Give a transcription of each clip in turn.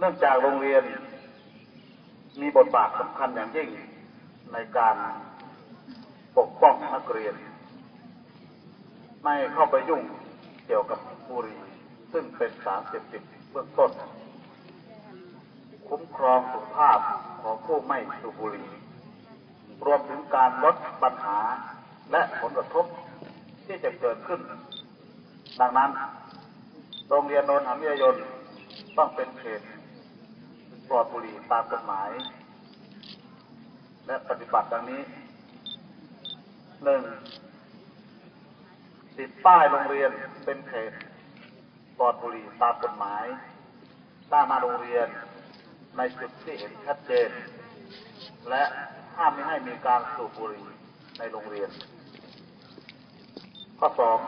เนื่องจากโรงเรียนมีบทบาทสำคัญอย่างยิ่งในการปกป้องนักเรียน ไม่เข้าไปยุ่งเกี่ยวกับบุหรี่ซึ่งเป็นสารเสพติดเบื้องต้น คุ้มครองสุขภาพของผู้ไม่สูบบุหรี่รวมถึงการลดปัญหาและผลกระทบที่จะเกิดขึ้น ดังนั้น โรงเรียนโนนหามยยนต้องเป็นเขต ปลอดบุหรี่ตามกฎหมาย และปฏิบัติดังนี้หนึ่งติดป้ายโรงเรียนเป็นเขตปลอดบุหรี่ตามกฎหมายด้านหน้าโรงเรียนในจุดที่เห็นชัดเจน และห้ามไม่ให้มีการสูบบุหรี่ในโรงเรียน ข้อสอง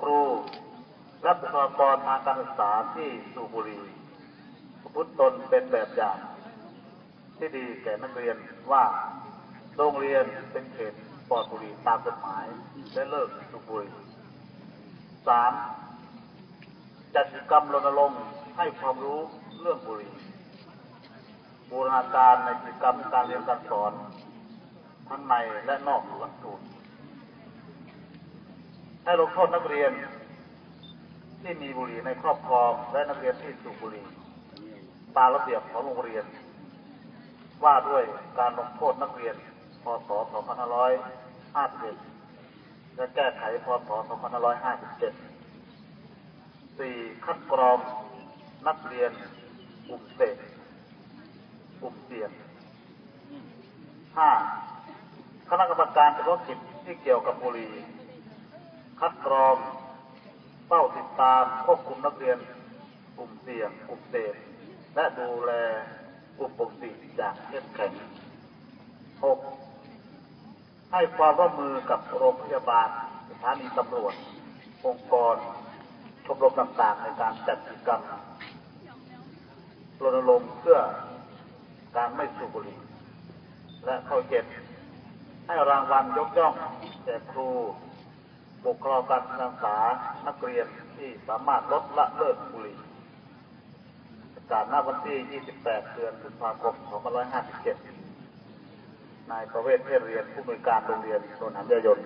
ครูและบุคลากรทางการศึกษาที่สูบบุหรี่ พฤติตนเป็นแบบอย่าง ที่ดีแก่นักเรียนว่าโรงเรียนเป็นเขตปลอดบุหรี่ตามกฎหมายและเลิกสูบบุหรี่สามจัดกิจกรรมรณรงค์ให้ความรู้เรื่องบุหรี่บูรณาการในกิจกรรมการเรียนการสอนทั้งในและนอกหลักสูตรให้ลงโทษนักเรียนที่มีบุหรี่ในครอบครองและนักเรียนที่สูบบุหรี่ ตามระเบียบของโรงเรียน ว่าด้วยการลงโทษนักเรียน พศ 2551 และแก้ไข พศ 2557 4. คัดกรองนักเรียนกลุ่มเสพกลุ่มเสี่ยง 5. คณะกรรมการเฉพาะกิจที่เกี่ยวกับบุหรี่คัดกรองเฝ้าติดตามควบคุมนักเรียนกลุ่มเสี่ยงกลุ่มเสพ และดูแลกลุ่มปกติอย่างเข้มแข็ง 6. ให้ความร่วมมือกับโรงพยาบาลสถานีตำรวจ องค์กร ชมรมต่างๆ ในการจัดกิจกรรมรณรงค์เพื่อการไม่สูบบุหรี่และข้อเจ็ดให้รางวัลยกย่องแก่ครูบุคลากรการศึกษานักเรียนที่สามารถลดละเลิกบุหรี่ ประกาศณวันที่ 28 เดือนพฤษภาคม 2557 นายประเวศเทศเรียนผู้บริการโรงเรียนโนนหันยายน